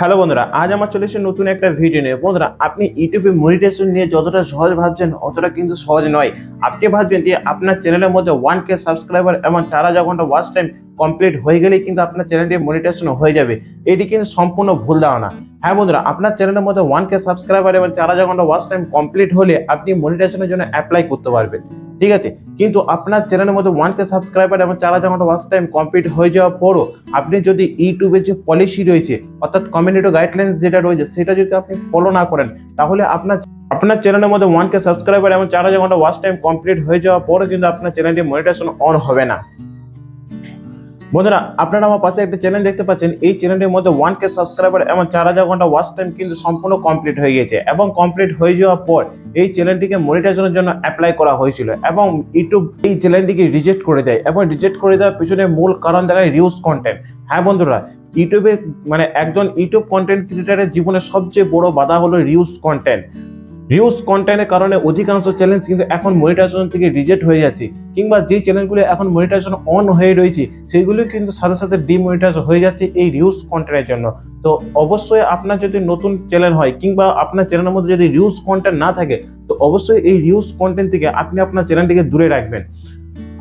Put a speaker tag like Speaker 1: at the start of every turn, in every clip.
Speaker 1: Hello বন্ধুরা, আজ আমার চলে এসেছে নতুন একটা ভিডিও নিয়ে। বন্ধুরা, আপনি ইউটিউবে মনিটাইজেশন নিয়ে যতটা সহজ ভাবছেন, অতটা কিন্তু সহজ নয়। আপনি ভাবছেন যে আপনার চ্যানেলের মধ্যে ওয়ান কে সাবস্ক্রাইবার এবং চার হাজার ঘণ্টা ওয়াচ টাইম কমপ্লিট হয়ে গেলেই কিন্তু আপনার চ্যানেলটি মনিটাইজেশন হয়ে যাবে। এটি কিন্তু সম্পূর্ণ ভুল ধারণা। হ্যাঁ বন্ধুরা, আপনার চ্যানেলের মধ্যে ওয়ান কে সাবস্ক্রাইবার এবং চার হাজার ঘণ্টা ওয়াচ টাইম কমপ্লিট হলে আপনি মনিটাইজেশনের জন্য অ্যাপ্লাই করতে পারবেন। ঠিক আছে? কিন্তু আপনার চ্যানেলের মধ্যে ওয়ান কে সাবস্ক্রাইবার এবং চার হাজার ঘণ্টা ওয়াচ টাইম কমপ্লিট হয়ে যাওয়ার পরও আপনি যদি ইউটিউবের যে পলিসি রয়েছে, অর্থাৎ কমিউনিটি গাইডলাইন্স যেটা রয়েছে, সেটা যদি আপনি ফলো না করেন, তাহলে আপনার আপনার চ্যানেলের মধ্যে ওয়ান কে সাবস্ক্রাইবার এবং চার হাজার ঘণ্টা ওয়াচ টাইম কমপ্লিট হয়ে যাওয়ার পরও কিন্তু আপনার চ্যানেলটি মনিটাইজেশন অন হবে না। বন্ধুরা, আপনারা আমার পাশে একটা চ্যানেল দেখতে পাচ্ছেন। এই চ্যানেলটির মধ্যে ওয়ান কে সাবস্ক্রাইবার এবং চার হাজার ঘণ্টা ওয়াচ টাইম কিন্তু সম্পূর্ণ কমপ্লিট হয়ে গেছে এবং কমপ্লিট হয়ে যাওয়ার পর এই চ্যানেলটিকে মনিটাইজেশনের জন্য অ্যাপ্লাই করা হয়েছিল এবং ইউটিউব এই চ্যানেলটিকে রিজেক্ট করে দেয় এবং রিজেক্ট করে দেওয়ার পিছনে মূল কারণ দেখায় রিউজ কন্টেন্ট হ্যাঁ বন্ধুরা, ইউটিউবে মানে একজন ইউটিউব কন্টেন্ট ক্রিয়েটারের জীবনে সবচেয়ে বড় বাধা হলো রিউজ কন্টেন্ট রিউজ কন্টেন্টের কারণে অধিকাংশ চ্যালেঞ্জ কিন্তু এখন মনিটাইজেশন থেকে রিজেক্ট হয়ে যাচ্ছে। কিংবা যে চ্যানেলগুলো এখন মনিটাইজেশন অন হয়ে রয়েছে, সেগুলো কিন্তু সাথে সাথে ডিমনিটাইজ হয়ে যাচ্ছে এই রিউজ কন্টেন্টের জন্য। তো অবশ্যই আপনার যদি নতুন চ্যানেল হয়, কিংবা আপনার চ্যানেলের মধ্যে যদি রিউজ কন্টেন্ট না থাকে, তো অবশ্যই এই রিউজ কন্টেন্ট থেকে আপনি আপনার চ্যানেলটিকে দূরে রাখবেন।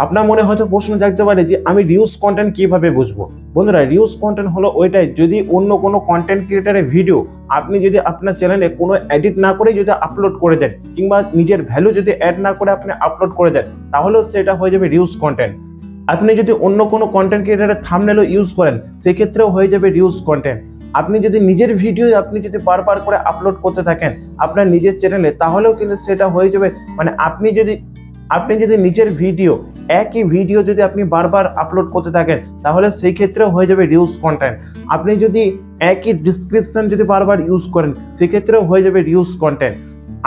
Speaker 1: আপনার মনে হয়তো প্রশ্ন জাগতে পারে যে আমি রিউজ কন্টেন্ট কীভাবে বুঝব? বন্ধুরা রিউজ কন্টেন্ট হলো ওইটাই, যদি অন্য কোনো কন্টেন্ট ক্রিয়েটারের ভিডিও আপনি যদি আপনার চ্যানেলে কোনো এডিট না করে যদি আপলোড করে দেন, কিংবা নিজের ভ্যালু যদি অ্যাড না করে আপনি আপলোড করে দেন, তাহলেও সেটা হয়ে যাবে রিউজ কন্টেন্ট আপনি যদি অন্য কোনো কন্টেন্ট ক্রিয়েটারের থামনেলও ইউজ করেন, সেক্ষেত্রেও হয়ে যাবে রিউজ কন্টেন্ট আপনি যদি নিজের ভিডিও আপনি যদি বারবার করে আপলোড করতে থাকেন, আপনার নিজের চ্যানেলে তাহলেও কিন্তু সেটা হয়ে যাবে মানে আপনি যদি আপনি যদি নিজের ভিডিও একই ভিডিও যদি আপনি বারবার আপলোড করতে থাকেন, তাহলে সেই ক্ষেত্রেও হয়ে যাবে রিউজ কন্টেন্ট আপনি যদি একই ডিসক্রিপশন যদি বারবার ইউজ করেন সেক্ষেত্রেও হয়ে যাবে রিউজ কন্টেন্ট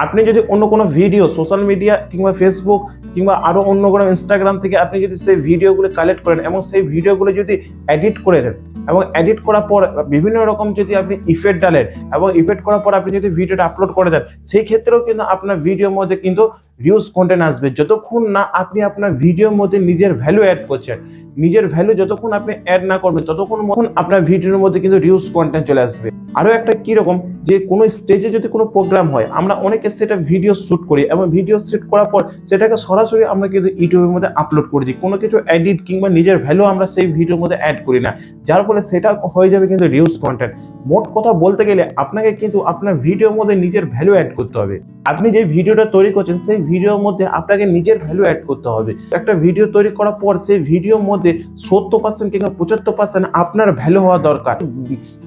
Speaker 1: আপনি যদি অন্য কোনো ভিডিও সোশ্যাল মিডিয়া কিংবা ফেসবুক কিংবা আরও অন্য কোনো ইনস্টাগ্রাম থেকে আপনি যদি সেই ভিডিওগুলো কালেক্ট করেন এবং সেই ভিডিওগুলো যদি এডিট করে দেন এবং এডিট করার পর বিভিন্ন রকম যদি আপনি ইফেক্ট ডালেন এবং ইফেক্ট করার পর আপনি যদি ভিডিওটা আপলোড করে দেন, সেই ক্ষেত্রেও কিন্তু আপনার ভিডিওর মধ্যে কিন্তু রিউজ কন্টেন্ট আসবে। যতক্ষণ না আপনি আপনার ভিডিওর মধ্যে নিজের ভ্যালু অ্যাড করছেন নিজের ভ্যালু যতক্ষণ আপনি অ্যাড না করবেন, ততক্ষণ মতন আপনার ভিডিওর মধ্যে কিন্তু রিউজ কন্টেন্ট চলে আসবে। আরও একটা কীরকম যে কোনো স্টেজে যদি কোনো প্রোগ্রাম হয়, আমরা অনেকে সেটা ভিডিও শ্যুট করি এবং ভিডিও শ্যুট করার পর সেটাকে সরাসরি আমরা কিন্তু ইউটিউবের মধ্যে আপলোড করে কোনো কিছু এডিট কিংবা নিজের ভ্যালু আমরা সেই ভিডিওর মধ্যে অ্যাড করি না। যার ফলে সেটা হয়ে যাবে কিন্তু রিউজ কন্টেন্ট মোট কথা বলতে গেলে আপনাকে কিন্তু আপনার ভিডিওর মধ্যে নিজের ভ্যালু অ্যাড করতে হবে। আপনি যে ভিডিওটা তৈরি করছেন, সেই ভিডিওর মধ্যে আপনাকে নিজের ভ্যালু অ্যাড করতে হবে। একটা ভিডিও তৈরি করার পর সেই ভিডিওর মধ্যে সত্তর পার্সেন্ট কিংবা পঁচাত্তর পার্সেন্ট আপনার ভ্যালু হওয়া দরকার।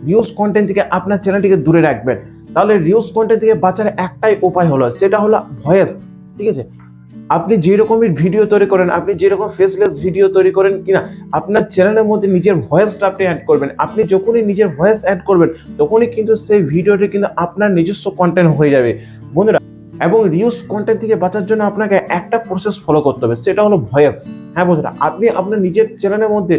Speaker 1: রিউজ কন্টেন্ট থেকে আপনার চ্যানেলটিকে দূরে রাখবেন। তাহলে রিউজ কন্টেন্ট থেকে বাঁচার একটাই উপায় হলো, সেটা হলো ভয়েস, ঠিক আছে? আপনি যে রকমের ভিডিও তৈরি করেন, আপনি যেরকম ফেসলেস ভিডিও তৈরি করেন কিনা, আপনার চ্যানেলের মধ্যে নিজের ভয়েসটা আপনি অ্যাড করবেন। আপনি যখনই নিজের ভয়েস অ্যাড করবেন, তখনই কিন্তু সেই ভিডিওটি কিন্তু আপনার নিজস্ব কন্টেন্ট হয়ে যাবে। বন্ধুরা, এবং রিউজ কন্টেন্ট থেকে বাঁচার জন্য আপনাকে একটা প্রসেস ফলো করতে হবে, সেটা হলো ভয়েস হ্যাঁ বন্ধুরা, আপনি আপনার নিজের চ্যানেলের মধ্যে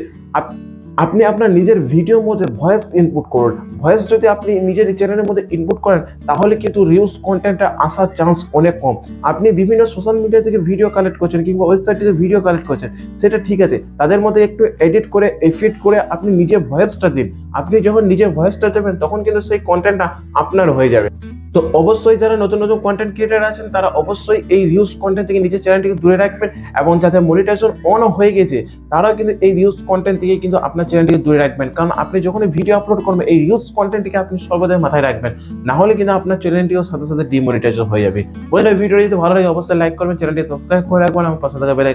Speaker 1: আপনি আপনার নিজের ভিডিওর মধ্যে ভয়েস ইনপুট করুন। ভয়েস যদি আপনি নিজের চ্যানেলের মধ্যে ইনপুট করেন, তাহলে কিন্তু রিউজ কন্টেন্টটা আসার চান্স অনেক কম। আপনি বিভিন্ন সোশ্যাল মিডিয়া থেকে ভিডিও কালেক্ট করছেন কিংবা ওয়েবসাইট থেকে ভিডিও কালেক্ট করছেন, সেটা ঠিক আছে। তাদের মধ্যে একটু এডিট করে এফিট করে আপনি নিজের ভয়েসটা দিন। আপনি যখন নিজের ভয়েসটা দেবেন, তখন কিন্তু সেই কন্টেন্টটা আপনার হয়ে যাবে। তো অবশ্যই যারা নতুন নতুন কন্টেন্ট ক্রিয়েটার আছেন, তারা অবশ্যই এই রিউজ কন্টেন্ট থেকে নিজের চ্যানেলটিকে দূরে রাখবেন এবং যাদের মনিটাইজেশন অন হয়ে গেছে তারা কিন্তু এই রিউজ কন্টেন্ট থেকে কিন্তু আপনার চ্যানেলটিকে দূরে রাখবেন। কারণ আপনি যখন ভিডিও আপলোড করবেন, এই রিউজ কন্টেন্টটিকে আপনি সর্বদাই মাথায় রাখবেন। না হলে কিন্তু আপনার চ্যানেলটিও সাথে সাথে ডিমনিটাইজেশন হয়ে যাবে। বন্ধুরা ভিডিও যদি ভালো লাগে, অবশ্যই লাইক করবেন চ্যানেলটি সাবস্ক্রাইব করে রাখবেন এবং পাশে থাকা বেল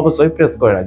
Speaker 1: অবশ্যই প্রেস করে রাখবেন।